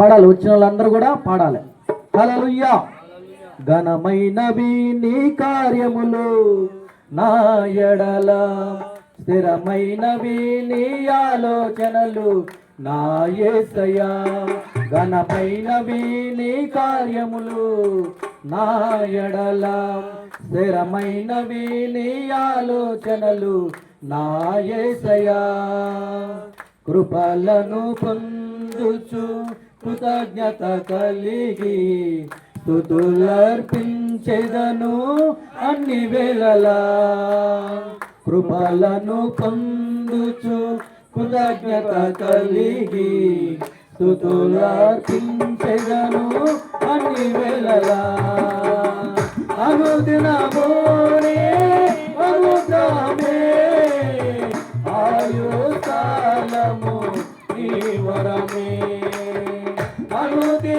పాడాలి. వచ్చిన వాళ్ళందరూ కూడా పాడాలి. హలలుయ్యా ఘనమైనవి నీ కార్యములు నా ఎడల. స్థిరమైనవి నీ ఆలోచనలు నా ఏసయా ఘనమైనవి నీ కార్యములు నా ఎడల. స్థిరమైనవి నీ ఆలోచనలు నా ఏసయా కృపలను పొంది స్థుతుచు కృతజ్ఞత కలిగి స్థుతులర్పించెదను అన్ని వేళలా. కృపలను పొందుచు కృతజ్ఞత కలిగి స్థుతులర్పించెదను అన్ని వేళలా. అనుదినము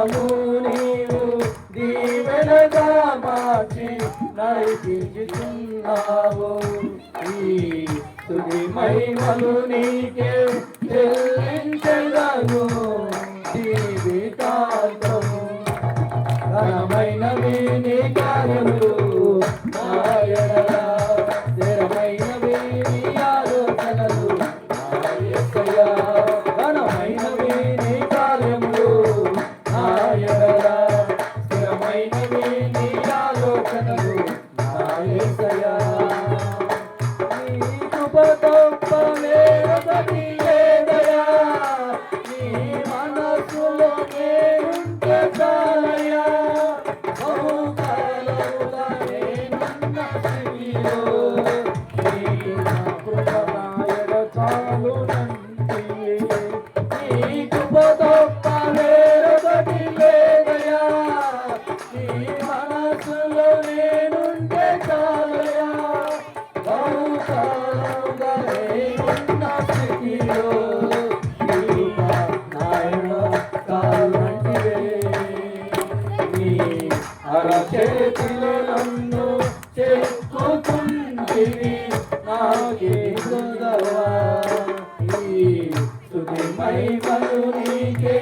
దినము నీవు దీవెనగా మార్చి నడిపించుతున్నావు ఈ తుది మహిమలు నీకే దేవి నాకే సుదవా ఈ స్తుతి మహిమలు నీకే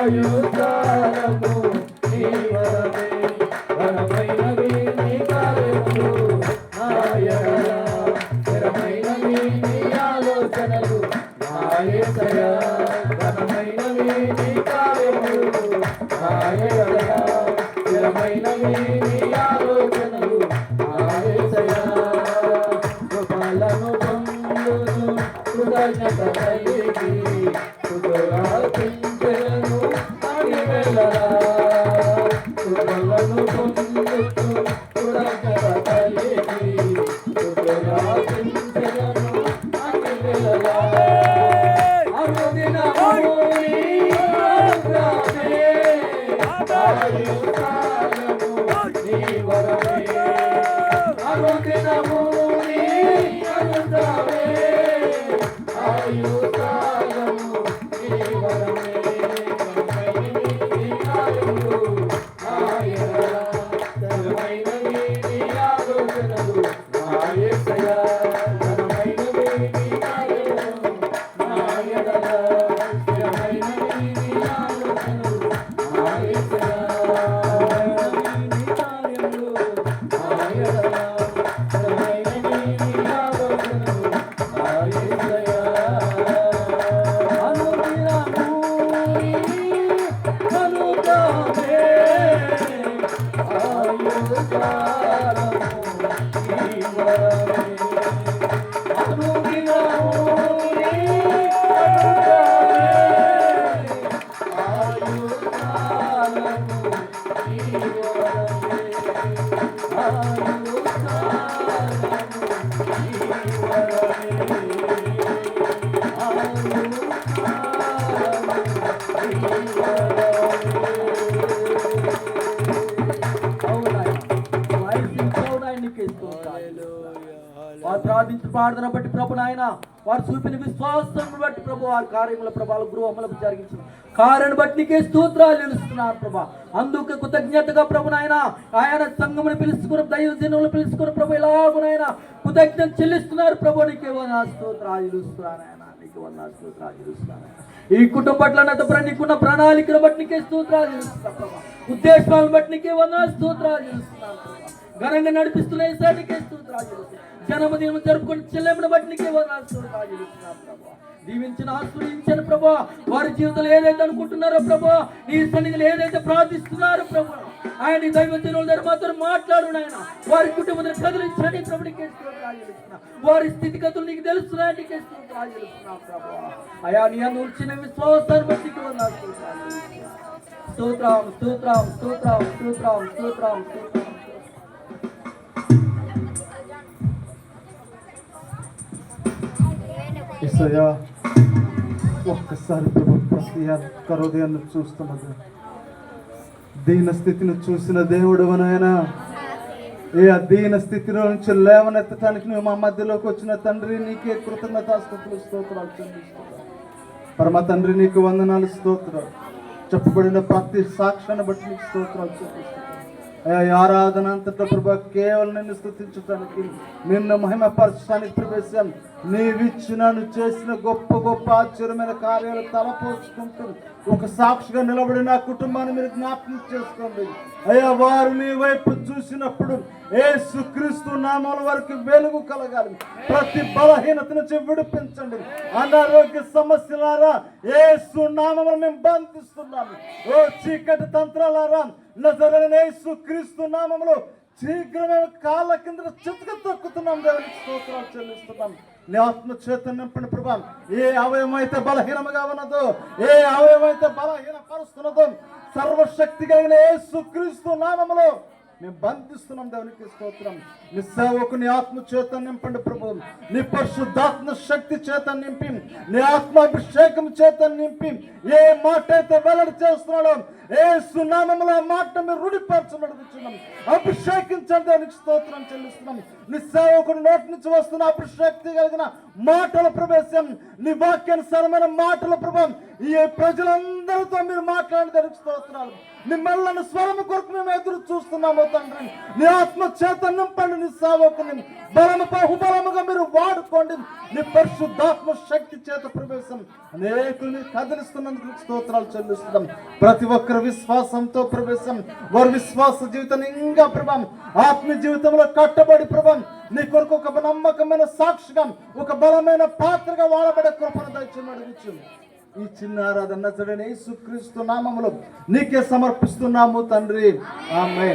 ayuda la వారు ప్రార్థించి ప్రార్థన బట్టి ప్రభు నాయన వారు చూపిన విశ్వాసం బట్టి ప్రభు వారి కార్యముల ప్రభావ గృహములకు జరిగించిన కార్యాన్ని బట్టి నీకే స్తోత్రాలు నిలుస్తున్నారు ప్రభా. అందుకు కృతజ్ఞతగా ప్రభు నాయన ఆయన సంఘమును పిలుచుకుని దైవ జనములు పిలుచుకుని ప్రభు ఎలాగునైనా కృతజ్ఞత చెల్లిస్తున్నారు ప్రభు నీకే వందనాలు స్తోత్రాలు నిలుస్తున్నారు ఆయన నీకు వందనాలు స్తోత్రాలు నిలుస్తున్నారు ఈ కుటుంబట్ల నతపుర నీకున్న ప్రణాళికను బట్టి నీకే స్తోత్రాలు నిలుస్తున్నారు ఉద్దేశాలను బట్టి నీకే వందనాలు స్తోత్రాలు చేస్తున్నాను ఘనంగా నడిపిస్తున్న ఈసారికి స్తోత్రాలు జన్మదినం జరుపుకుని చెల్లెమ్మని బట్టి నీకే వందనాలు స్తోత్రాలు చెల్లిస్తున్నాం దీవించిన ఆశ్రయించిన ప్రభా. వారి జీవితంలో ఏదైతే అనుకుంటున్నారో ప్రభా నీ సన్నిధిలో ఏదైతే ప్రార్థిస్తున్నారో ప్రభా ఆయన ఈ దైవజనుల దగ్గర మాత్రం మాట్లాడు నాయన. వారి కుటుంబం కదిలించండి ప్రభుడికి వారి స్థితిగతులు నీకు తెలుస్తున్నాయి నీకే స్తోత్రాలు చెల్లిస్తున్నాం అయా నీ అనుర్చిన విశ్వాసాన్ని బట్టి స్తోత్రం స్తోత్రం స్తోత్రం స్తోత్రం స్తోత్రం స్తోత్రం. ఇసయా ఒక్కసారి ప్రభు ప్రతి ఒక్క హృదయాన్ని చూస్తున్నది. దీన స్థితిని చూసిన దేవుడు నాయన ఏ అధీన స్థితిలో నుంచి లేవనెత్తడానికి నువ్వు మా మధ్యలోకి వచ్చిన తండ్రి నీకే కృతజ్ఞతాస్థుతులు స్తోత్రాలు చెల్లిస్తున్నాను పరమ తండ్రి నీకు వందనాలు స్తోత్రాలు. చెప్పబడిన ప్రతి సాక్ష్యాన్ని బట్టి నీకు స్తోత్రాలు చూపిస్తున్నాను ఆరాధన అంతటా ప్రభా కేవలం నిన్ను స్థుతించడానికి నిన్ను మహిమపరచడానికి ప్రవేశం నీవిచ్చిన నువ్వు చేసిన గొప్ప గొప్ప ఆశ్చర్యమైన కార్యాలు తలపోసుకుంటూ ఒక సాక్షిగా నిలబడి నా కుటుంబాన్ని మీరు జ్ఞాపకం చేసుకోండి. అయ్యా వారు నీ వైపు చూసినప్పుడు ఏ సుక్రీస్తు నామాల వారికి వెలుగు కలగాలి. ప్రతి బలహీనత నుంచి విడిపించండి. అనారోగ్య సమస్యలారా ఏ సునామములు మేము బంధిస్తున్నాము. ఓ చీకటి తంత్రాలారా నజరైన క్రీస్తు నామములో శీఘ్రమే కాళ్ళ కింద చితక తొక్కుతున్నాం దేవునికి స్తోత్రాలు చెల్లిస్తున్నాం. నీ ఆత్మ చేత ప్రభా. ఏ అవయవం అయితే బలహీనముగా ఉన్నదో ఏ అవయవం అయితే బలహీన పరుస్తున్నదో సర్వశక్తి కలిగిన ఏ క్రీస్తు నామములో మేము బంధిస్తున్నాం దేవునికి స్తోత్రం. నీ సేవకు నీ ఆత్మ చేత నింపండి ప్రభు. నీ పరిశుద్ధాత్మ శక్తి చేత నింపి నీ ఆత్మాభిషేకం చేత నింపి ఏ మాట అయితే వెల్లడి చేస్తున్నాడో ఏ సునామంలో ఆ మాట మీరు రుడిపరచబడుతున్నాం అభిషేకించండి దేవునికి స్తోత్రం చెల్లిస్తున్నాం. నీ సేవకుడు నోటి నుంచి వస్తున్న అభిషేక్తి కలిగిన మాటల ప్రవేశం నీ వాక్యానుసారమైన మాటల ప్రభావం ఈ ప్రజలందరితో మీరు మాట్లాడి దేవునికి స్తోత్రాలు. నీ స్వరము కొరకు మేము ఎదురు చూస్తున్నాము తండ్రి. నీ ఆత్మ చేత నింపండి నీ సేవకుని. బలము బహుబలముగా మీరు వాడుకోండి. నీ పరిశుద్ధాత్మ శక్తి చేత ప్రవేశం. అనేకుల్ని కదిలిస్తున్నందుకు స్తోత్రాలు చెల్లిస్తున్నాం. ప్రతి ఒక్కరి విశ్వాసంతో ప్రవేశం. వారి విశ్వాస జీవితం ఇంకా ప్రభావం. ఆత్మ జీవితంలో కట్టబడి ప్రభావం. నీ కొరకు ఒక నమ్మకమైన సాక్షిగా ఒక బలమైన పాత్రగా వాడబడే కృపను దయచేయమని ఈ చిన్న ఆరాధన నచ్చడని సుక్రీస్తు నామములు నీకే సమర్పిస్తున్నాము తండ్రి. ఆమె